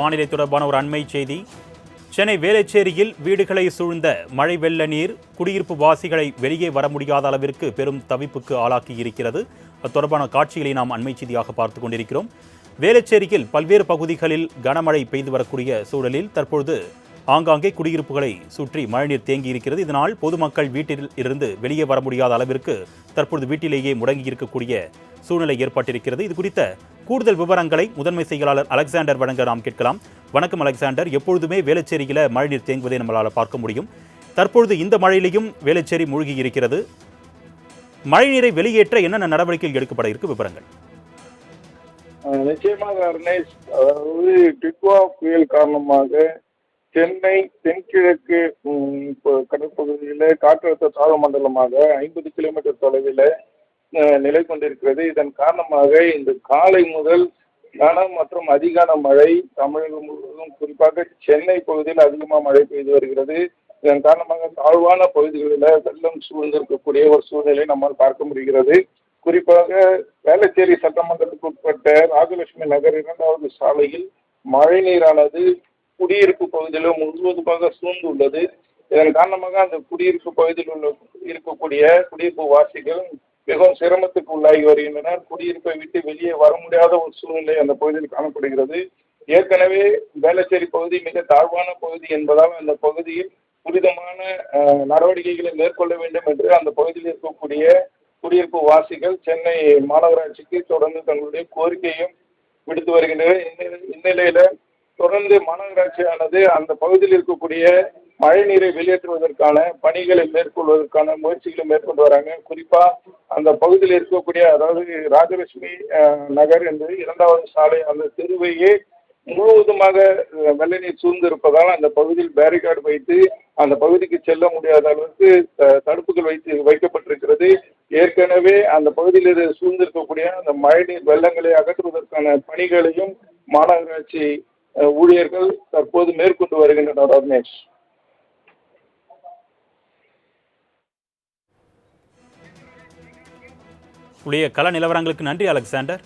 வானிலை தொடர்பான ஒரு அண்மை செய்தி. சென்னை வேளச்சேரியில் வீடுகளை சூழ்ந்த மழை வெள்ள நீர் குடியிருப்பு வாசிகளை வெளியே வர முடியாத அளவிற்கு பெரும் தவிப்புக்கு ஆளாக்கி இருக்கிறது. அது தொடர்பான காட்சிகளை நாம் அண்மை செய்தியாக பார்த்து கொண்டிருக்கிறோம். வேளச்சேரியில் பல்வேறு பகுதிகளில் கனமழை பெய்து வரக்கூடிய சூழலில் தற்பொழுது ஆங்காங்கே குடியிருப்புகளை சுற்றி மழைநீர் தேங்கி இருக்கிறது. இதனால் பொதுமக்கள் வீட்டில் இருந்து வெளியே வர முடியாத அளவிற்கு தற்பொழுது வீட்டிலேயே முடங்கி இருக்கக்கூடிய சூழ்நிலை ஏற்பட்டிருக்கிறது. இது குறித்த கூடுதல் விவரங்களை முதன்மை செயலாளர் அலெக்சாண்டர் வழங்க நாம் கேட்கலாம். வணக்கம் அலெக்சாண்டர். எப்பொழுதுமே வேளச்சேரியில் மழைநீர் தேங்குவதை நம்மளால் பார்க்க முடியும். தற்பொழுது இந்த மழையிலையும் வேளச்சேரி மூழ்கி இருக்கிறது. மழைநீரை வெளியேற்ற என்னென்ன நடவடிக்கைகள் எடுக்கப்பட இருக்கு? விவரங்கள். நிச்சயமாக அர்னேஷ் அதாவது டிக்வா புயல் காரணமாக சென்னை தென்கிழக்கு இப்போ கடற்பகுதியில் காற்றழுத்த தாழ்வு மண்டலமாக ஐம்பது கிலோமீட்டர் தொலைவில் நிலை கொண்டிருக்கிறது. இதன் காரணமாக இந்த காலை முதல் கன மற்றும் அதிகான மழை தமிழகம் முழுவதும் குறிப்பாக சென்னை பகுதியில் அதிகமாக மழை பெய்து வருகிறது. இதன் காரணமாக தாழ்வான பகுதிகளில் வெள்ளம் சூழ்ந்திருக்கக்கூடிய ஒரு சூழ்நிலை நம்மால் பார்க்க முடிகிறது. குறிப்பாக வேளச்சேரி சட்டமன்றத்துக்கு உட்பட்ட ராஜலட்சுமி நகர் இரண்டாவது சாலையில் மழை நீரானது குடியிருப்பு பகுதியில் முழுவதுமாக சூழ்ந்துள்ளது. இதன் காரணமாக அந்த குடியிருப்பு பகுதியில் உள்ள இருக்கக்கூடிய குடியிருப்பு வாசிகள் மிகவும் சிரமத்துக்கு உள்ளாகி வருகின்றனர். குடியிருப்பை விட்டு வெளியே வர முடியாத ஒரு சூழ்நிலை அந்த பகுதியில் காணப்படுகிறது. ஏற்கனவே வேளச்சேரி பகுதி மிக தாழ்வான பகுதி என்பதால் அந்த பகுதியில் துரிதமான நடவடிக்கைகளை மேற்கொள்ள வேண்டும் என்று அந்த பகுதியில் இருக்கக்கூடிய குடியிருப்பு வாசிகள் சென்னை மாநகராட்சிக்கு தொடர்ந்து தங்களுடைய கோரிக்கையும் விடுத்து வருகின்றனர். இந்நிலையில தொடர்ந்து மாநகராட்சியானது அந்த பகுதியில் இருக்கக்கூடிய மழை நீரை வெளியேற்றுவதற்கான பணிகளை மேற்கொள்வதற்கான முயற்சிகளை மேற்கொண்டு வராங்க. குறிப்பா அந்த பகுதியில் இருக்கக்கூடிய அதாவது ராஜலட்சுமி நகர் என்பது இரண்டாவது சாலை அந்த தெருவையே முழுவதுமாக வெள்ள நீர் சூழ்ந்திருப்பதால் அந்த பகுதியில் பேரிகார்டு வைத்து அந்த பகுதிக்கு செல்ல முடியாத அளவுக்கு தடுப்புகள் வைத்து வைக்கப்பட்டிருக்கிறது. ஏற்கனவே அந்த பகுதியில் சூழ்ந்திருக்கக்கூடிய அந்த மழைநீர் வெள்ளங்களை அகற்றுவதற்கான பணிகளையும் மாநகராட்சி ஊழியர்கள் தற்போது மேற்கொண்டு வருகின்றனர் ரமேஷ். உடைய கள நிலவரங்களுக்கு நன்றி அலெக்சாண்டர்.